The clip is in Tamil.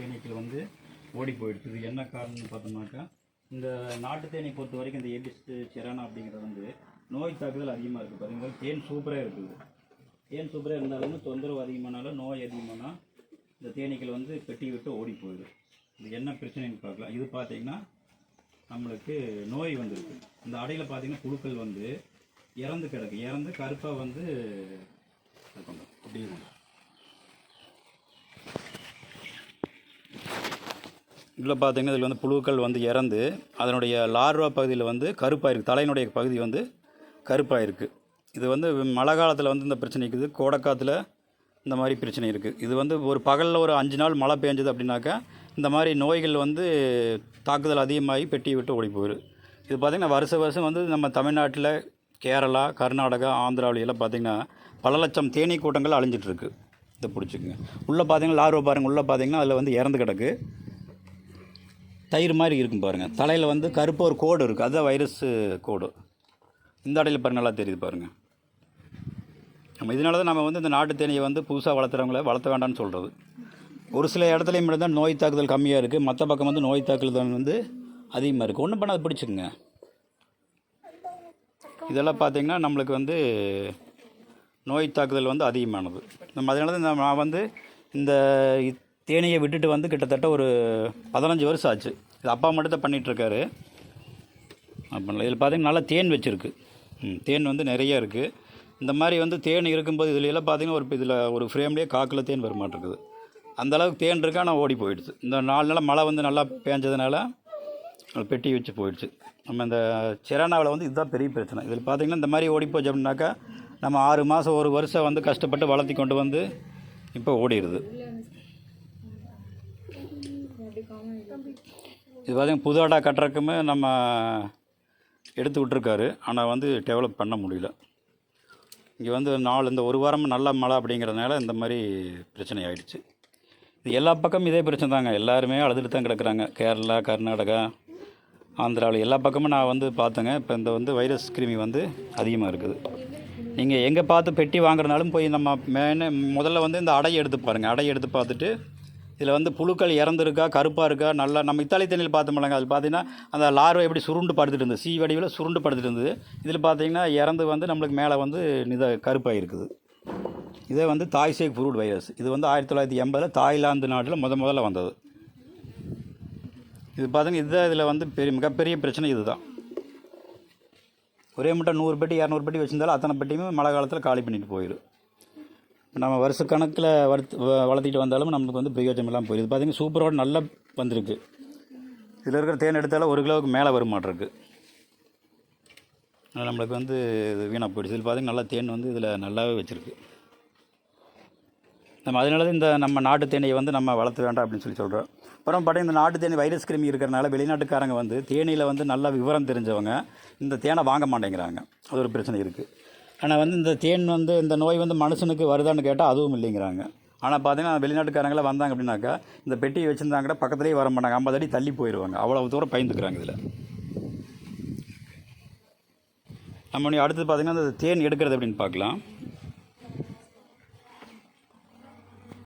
தேனீக்கள் வந்து ஓடி போயிடுது இது என்ன காரணம்னு பார்த்தோம்னாக்கா இந்த நாட்டு தேனீ பொறுத்த வரைக்கும் இந்த ஏபிஸ் செரானா அப்படிங்கிறது வந்து நோய் தாக்குதல் அதிகமாக இருக்குது பார்த்தீங்கன்னா தேன் சூப்பராக இருக்குது. தேன் சூப்பராக இருந்தாலும் தொந்தரவு அதிகமானாலும் நோய் அதிகமானால் இந்த தேனீக்கள் வந்து பெட்டி விட்டு ஓடி போயிடும். இது என்ன பிரச்சனைன்னு பார்க்கலாம். இது பார்த்தீங்கன்னா நம்மளுக்கு நோய் வந்திருக்கு. இந்த அடையில் பார்த்தீங்கன்னா புழுக்கள் வந்து இறந்து கிடக்கு. இறந்து கருப்பாக வந்து அப்படி இருக்கும். இதில் பார்த்தீங்கன்னா இதில் வந்து புழுக்கள் வந்து இறந்து அதனுடைய லார்வா பகுதியில் வந்து கருப்பாக இருக்குது தலையினுடைய பகுதி வந்து கருப்பாக இருக்குது இது வந்து மழை காலத்தில் வந்து இந்த பிரச்சனை இருக்குது. கோடைக்காலத்தில் இந்த மாதிரி பிரச்சனை இருக்குது. இது வந்து ஒரு பகலில் ஒரு அஞ்சு நாள் மழை பெஞ்சது அப்படின்னாக்கா இந்த மாதிரி நோய்கள் வந்து தாக்குதல் அதிகமாகி பெட்டியை விட்டு ஓடி போயிடும் இது பார்த்திங்கன்னா வருஷ வருஷம் வந்து நம்ம தமிழ்நாட்டில் கேரளா கர்நாடகா ஆந்திராவில எல்லாம் பார்த்திங்கன்னா பல லட்சம் தேனீ கூட்டங்கள் அழிஞ்சிட்ருக்கு இதை பிடிச்சிக்குங்க. உள்ளே பார்த்தீங்கன்னா லார்வை பாருங்கள் உள்ளே பார்த்திங்கன்னா அதில் வந்து இறந்து கிடக்கு. தயிர் மாதிரி இருக்கும் பாருங்கள் தலையில் வந்து கருப்பு ஒரு கோடு இருக்குது அதுதான் வைரஸ் கோடு. இந்த இடையில பாருங்க நல்லா தெரியுது பாருங்கள் நம்ம இதனால தான் நம்ம வந்து இந்த நாட்டு தேனியை வந்து புதுசாக வளர்த்துறவங்கள வளர்த்த வேண்டாம்னு சொல்கிறது ஒரு சில இடத்துலையும் மட்டும் தான் நோய் தாக்குதல் கம்மியாக இருக்குது மற்ற பக்கம் வந்து நோய் தாக்குதல் வந்து அதிகமாக இருக்குது ஒன்றும் பண்ணாது பிடிச்சிக்குங்க. இதெல்லாம் பார்த்தீங்கன்னா நம்மளுக்கு வந்து நோய் தாக்குதல் வந்து அதிகமானது. நம்ம அதனால தான் நான் வந்து இந்த தேனியை விட்டுட்டு வந்து கிட்டத்தட்ட ஒரு பதினஞ்சு வருஷம் ஆச்சு. இது அப்பா மட்டும் தான் பண்ணிகிட்ருக்காரு பண்ணல இதில் பார்த்திங்கன்னா நல்லா தேன் வச்சுருக்கு. தேன் வந்து நிறைய இருக்குது இந்த மாதிரி வந்து தேன் இருக்கும்போது இதில் எல்லாம் பார்த்தீங்கன்னா ஒரு இதில் ஒரு ஃப்ரேம்லேயே காக்கில் தேன் வரமாட்டிருக்குது. அந்த அளவுக்கு தேன் இருக்கா நான் ஓடி போயிடுச்சு. இந்த நாலு நாள் மழை வந்து நல்லா பேஞ்சதுனால பெட்டி வச்சு போயிடுச்சு. நம்ம இந்த சிரானாவில் வந்து இதுதான் பெரிய பிரச்சனை. இதில் பார்த்திங்கன்னா இந்த மாதிரி ஓடி போச்சு அப்படின்னாக்கா நம்ம ஆறு மாதம் ஒரு வருஷம் வந்து கஷ்டப்பட்டு வளர்த்தி கொண்டு வந்து இப்போ ஓடிடுது. இது பார்த்திங்கன்னா புது அடா கட்டுறக்குமே நம்ம எடுத்து விட்ருக்காரு ஆனால் வந்து டெவலப் பண்ண முடியல. இங்கே வந்து நாலு இந்த ஒரு வாரம் நல்ல மழை அப்படிங்கிறதுனால இந்த மாதிரி பிரச்சனை ஆகிடுச்சு இது எல்லா பக்கமும் இதே பிரச்சனை தாங்க. எல்லாருமே அழுதுட்டு தான் கிடக்குறாங்க. கேரளா கர்நாடகா ஆந்திராவில் எல்லா பக்கமும் நான் வந்து பார்த்தேங்க. இப்போ இந்த வந்து வைரஸ் கிருமி வந்து அதிகமாக இருக்குது. நீங்கள் எங்கே பார்த்து பெட்டி வாங்குறனாலும் போய் நம்ம மெயின் முதல்ல வந்து இந்த அடையை எடுத்து பாருங்கள் அடையை எடுத்து பார்த்துட்டு இதில் வந்து புழுக்கள் இறந்துருக்கா கருப்பாக இருக்கா நல்லா நம்ம இத்தாலி தண்ணியில் பார்த்தோம்லங்க அது பார்த்தீங்கன்னா அந்த லார்வை எப்படி சுருண்டு படுத்துட்டு இருந்தது சி வடிவில் சுருண்டு படுத்துட்டு இருந்தது. இதில் பார்த்தீங்கன்னா இறந்து வந்து நம்மளுக்கு மேலே வந்து நித கருப்பாக இருக்குது. இதே வந்து தாய்சேக் ஃப்ரூட் வைரஸ். இது வந்து ஆயிரத்தி தொள்ளாயிரத்தி எண்பதில் தாய்லாந்து நாட்டில் முத முதல்ல வந்தது. இது பார்த்தீங்கன்னா இதுதான் இதில் வந்து பெரிய மிகப்பெரிய பிரச்சனை இதுதான். ஒரே மட்டும் நூறு பெட்டி இரநூறு பெட்டி வச்சிருந்தாலும் அத்தனை பெட்டியுமே மழை காலத்தில் காலி பண்ணிட்டு போயிடும். நம்ம வருஷக்கணக்கில் வளர்த்து வ- வளர்த்திட்டு வந்தாலும் நம்மளுக்கு வந்து பிரயோஜனம் இல்லாமல் போயிடுது. பார்த்தீங்கன்னா சூப்பரோட நல்லா வந்திருக்கு. இதில் இருக்கிற தேன் எடுத்தாலும் ஒரு கிலோவுக்கு மேலே வருமாட்டிருக்கு. நம்மளுக்கு வந்து இது வீணாக போயிடுச்சு இதில் பார்த்தீங்கன்னா நல்லா தேன் வந்து இதில் நல்லாவே வச்சுருக்கு. நம்ம அதனால தான் இந்த நம்ம நாட்டு தேனியை வந்து நம்ம வளர்த்த வேண்டாம் அப்படின்னு சொல்லி சொல்கிறோம் அப்புறம் பார்த்தீங்கன்னா இந்த நாட்டு தேனி வைரஸ் கிருமி இருக்கிறனால வெளிநாட்டுக்காரங்க வந்து தேனியில் வந்து நல்ல விவரம் தெரிஞ்சவங்க இந்த தேனை வாங்க மாட்டேங்கிறாங்க. அது ஒரு பிரச்சனை இருக்குது ஆனால் வந்து இந்த தேன் வந்து இந்த நோய் வந்து மனுஷனுக்கு வருதான்னு கேட்டால் அதுவும் இல்லைங்கிறாங்க. ஆனால் பார்த்தீங்கன்னா வெளிநாட்டுக்காரங்களாம் வந்தாங்க அப்படின்னாக்கா இந்த பெட்டியை வச்சுருந்தாங்கன்னா பக்கத்துலேயே வர மாட்டாங்க. ஐம்பது அடி தள்ளி போயிடுவாங்க அவ்வளோ தூரம் பயந்துக்கிறாங்க இதில். நம்ம இனி அடுத்தது பார்த்திங்கன்னா இந்த தேன் எடுக்கிறது அப்படின்னு பார்க்கலாம்.